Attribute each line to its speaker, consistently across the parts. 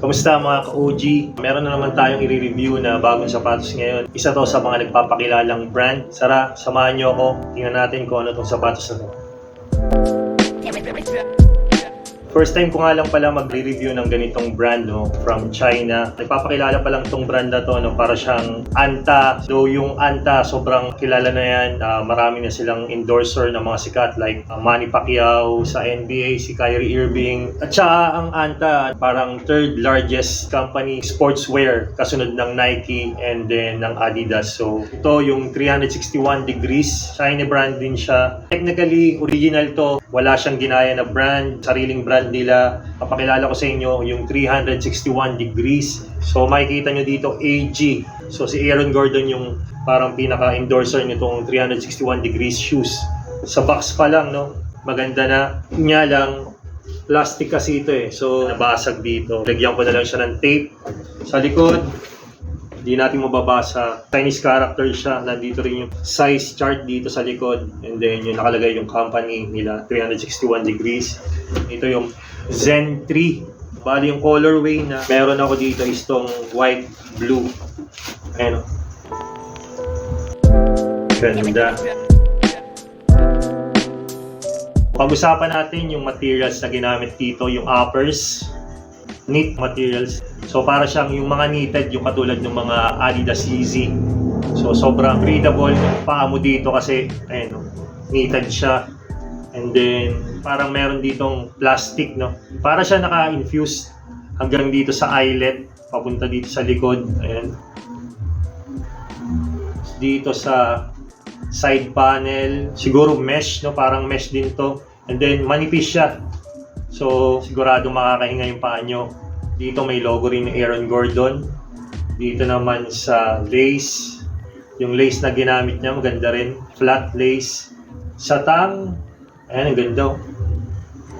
Speaker 1: Kamusta mga ka-OG? Meron na naman tayong i-review na bagong sapatos ngayon. Isa to sa mga nagpapakilalang brand. Sara, samahan nyo ako. Tingnan natin kung ano tong sapatos na to. First time ko nga lang pala magre-review ng ganitong brand no, from China. Nagpapakilala pa lang tong brand na to no, para siyang Anta. Though yung Anta sobrang kilala na yan. Ah, marami na silang endorser ng mga sikat like ah, Manny Pacquiao sa NBA, si Kyrie Irving. At saka ang Anta parang third largest company sportswear kasunod ng Nike and then ng Adidas. So ito yung 361 degrees. China brand din siya. Technically original to. Wala siyang ginaya na brand, sariling brand nila. Papakilala ko sa inyo yung 361 degrees. So makikita nyo dito AG. So si Aaron Gordon yung parang pinaka-endorser nitong 361 degrees shoes. Sa box pa lang, no? Maganda na. Nga lang, plastic kasi ito eh. So nabasag dito. Lagyan ko na lang siya ng tape. Sa likod, hindi natin mababasa. Chinese character siya. Nandito rin yung size chart dito sa likod. And then yung nakalagay yung company nila, 361 degrees. Ito yung Zen 3. Bali yung colorway na meron ako dito is tong white, blue. Ayan o. Ganda. Pag-usapan natin yung materials na ginamit dito, yung uppers, knit materials. So para siyang yung mga knitted, yung katulad ng mga Adidas Yeezy. So sobrang breathable yung paa mo dito kasi ayun, no, knitted siya. And then parang meron ditong plastic, no? Para siya naka-infuse hanggang dito sa eyelet, papunta dito sa likod. Ayan. Dito sa side panel, siguro mesh, no? Parang mesh din to. And then manipis siya. So sigurado makakahinga yung paa nyo. Dito may logo rin ni Aaron Gordon. Dito naman sa lace, yung lace na ginamit niya maganda rin, flat lace. Sa tang, ayan ang ganda.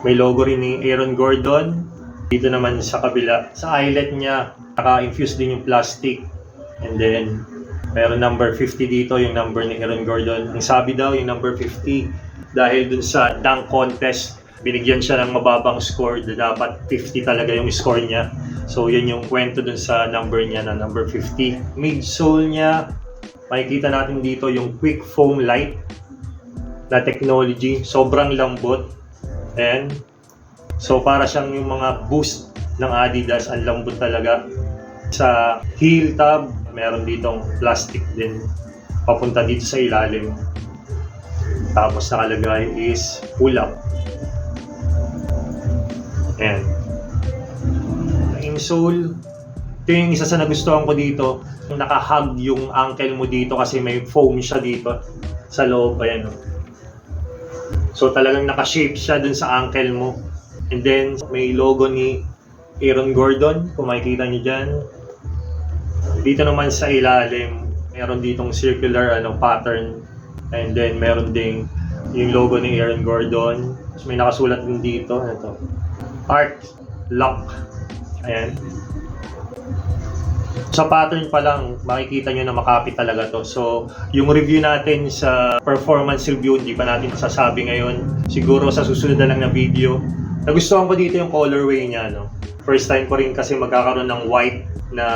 Speaker 1: May logo rin ni Aaron Gordon. Dito naman sa kabila, sa eyelet niya, naka-infuse din yung plastic. And then, meron number 50 dito, yung number ni Aaron Gordon. Ang sabi daw, yung number 50, dahil dun sa dunk contest, binigyan siya ng mababang score na dapat 50 talaga yung score niya. So, yun yung kwento dun sa number niya na number 50. Midsole niya, makikita natin dito yung quick foam light na technology. Sobrang lambot. And, so para siyang yung mga boost ng Adidas, ang lambot talaga. Sa heel tab, meron ditong plastic din papunta dito sa ilalim. Tapos nakalagay is pull up. Ayan. Insole, ito yung isa sa nagustuhan ko dito. Nakahug yung ankle mo dito kasi may foam siya dito sa loob. Ayan. oh. So talagang nakashape siya dun sa ankle mo. And then may logo ni Aaron Gordon, kung makikita niyo dyan. Dito naman sa ilalim, meron ditong circular ano pattern. And then meron ding yung logo ni Aaron Gordon. Tapos may nakasulat din dito. Ito. Art Lock. Ayan. Sa pattern pa lang, makikita nyo na makapit talaga to. So, yung review natin sa performance review, hindi pa natin sasabi ngayon. Siguro sa susunod na lang na video. Nagustuhan ko dito yung colorway niya, no? First time ko rin kasi magkakaroon ng white na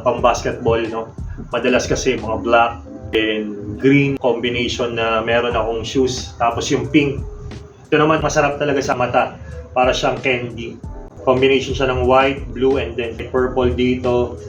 Speaker 1: pang basketball, no? Madalas kasi mga black and green combination na meron akong shoes. Tapos yung pink. Ito naman masarap talaga sa mata. Para siyang candy. Combination siya ng white, blue, and then purple dito.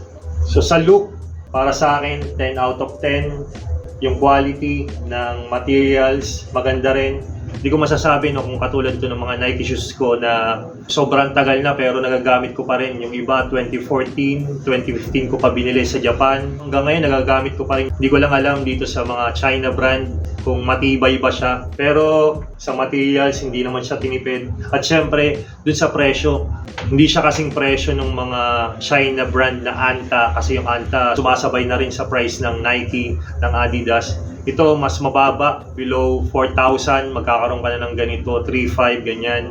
Speaker 1: So sa look, para sa akin, 10 out of 10. Yung quality ng materials, maganda rin. Hindi ko masasabi no, kung katulad to ng mga Nike shoes ko na sobrang tagal na pero nagagamit ko pa rin. Yung iba 2014, 2015 ko pa binili sa Japan. Hanggang ngayon nagagamit ko pa rin. Hindi ko lang alam dito sa mga China brand kung matibay ba siya. Pero sa materials hindi naman siya tinipid. At syempre, dun sa presyo, hindi siya kasing presyo ng mga China brand na Anta kasi yung Anta sumasabay na rin sa price ng Nike, ng Adidas. Ito mas mababa, below 4,000, magkakaroon ka na ng ganito, 3,500, ganyan.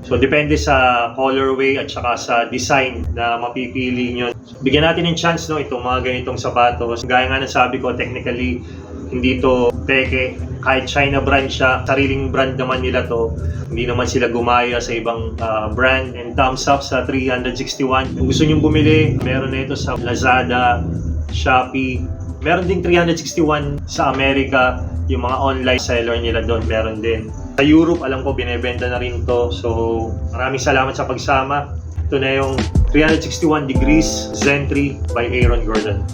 Speaker 1: So depende sa colorway at saka sa design na mapipili nyo. Bigyan natin ng chance no itong mga ganitong sapatos. Gaya nga ng sabi ko, technically Hindi to peke. Kahit China brand siya, sariling brand naman nila to. Hindi naman sila gumaya sa ibang ah, brand. And thumbs up sa 361. Kung gusto nyo bumili, meron na ito sa Lazada, Shopee. Meron ding 361 sa Amerika. Yung mga online seller nila doon, meron din. Sa Europe, alam ko, binebenta na rin to. So, maraming salamat sa pagsama. Ito na yung 361 Degrees Zen 3 by Aaron Gordon.